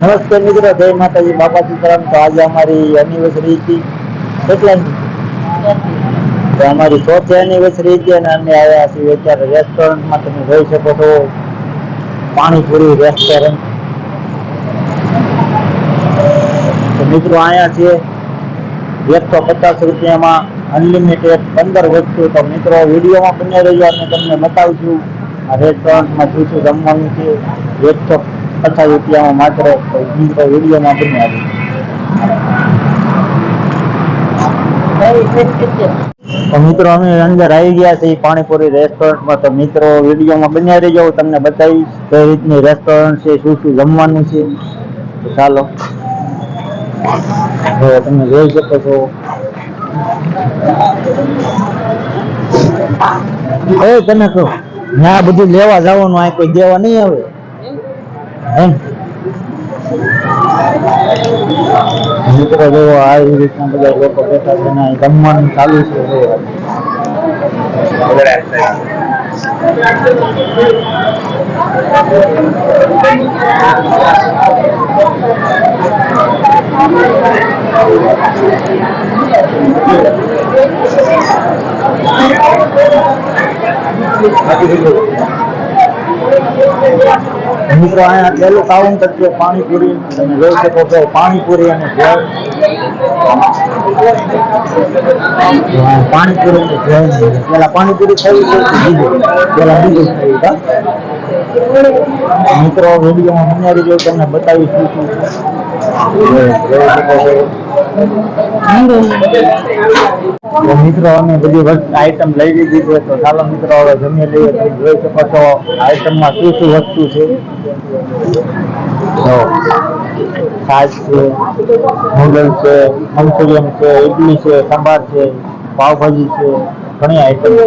નમસ્તે મિત્રો, જય માતાજી. બાપા સીતારામ તો આજે અમારી એનિવર્સરી હતી. કેટલાની તો અમારી ચોથી એનિવર્સરી હતી અને અમે આવ્યા છીએ અત્યારે રેસ્ટોરન્ટમાં તમે જોઈ શકો છો, પાણીપુરી રેસ્ટોરન્ટ તો મિત્રો, અહીંયા છે એકસો પચાસ રૂપિયામાં અનલિમિટેડ પંદર વસ્તુ. તો મિત્રો, વિડીયોમાં બને રહેજો અને તમને બતાવશું. આ રેસ્ટોરન્ટમાં શું શું જમવાનું છે? એકસો પચાસ રૂપિયામાં માત્ર મિત્રો વિડીયોમાં બની તો મિત્રો, અમે અંદર આવી ગયા છીએ પાણીપુરી રેસ્ટોરન્ટમાં. તો મિત્રો, વિડીયોમાં બન્યા રહી જાવ તમને બતાવીશ કઈ રીતની રેસ્ટોરન્ટ છે, શું શું જમવાનું છે. ચાલો. તમે જોઈ શકો છો. એ તમે કહો, ના, બધું લેવા જવાનું, આ કોઈ દેવા નહીં આવે. મિત્રો જો આવી રીતના બધા લોકો બેઠા છે ને અહીં જમવાનું ચાલુ છે જો. મિત્રો અહીંયા પેલું કાઉન્ટર છે પાણીપુરી તમે જોઈ શકો છો પાણીપુરી અને ભેળ હા, પાણીપુરી અને ભેળ પેલા પાણીપુરી ખાવી છે કે બીજું પેલા બીજું ખાવી કા મિત્રો વિડીયોમાં નિહાળી જો તમને બતાવી શું શું છે. જોઈ શકો છો. તો મિત્રો, અમે બધી વસ્તુ આઈટમ લઈ લીધી છે. તો ચાલો મિત્રો, હવે જમી લઈએ. તમે જોઈ શકો છો આઈટમમાં શું શું વસ્તુ છે. તો છે નૂડલ છે, મંચુરિયન છે ઇડલી છે, સંભાર છે, પાવભાજી છે, ઘણી આઈટમ છે.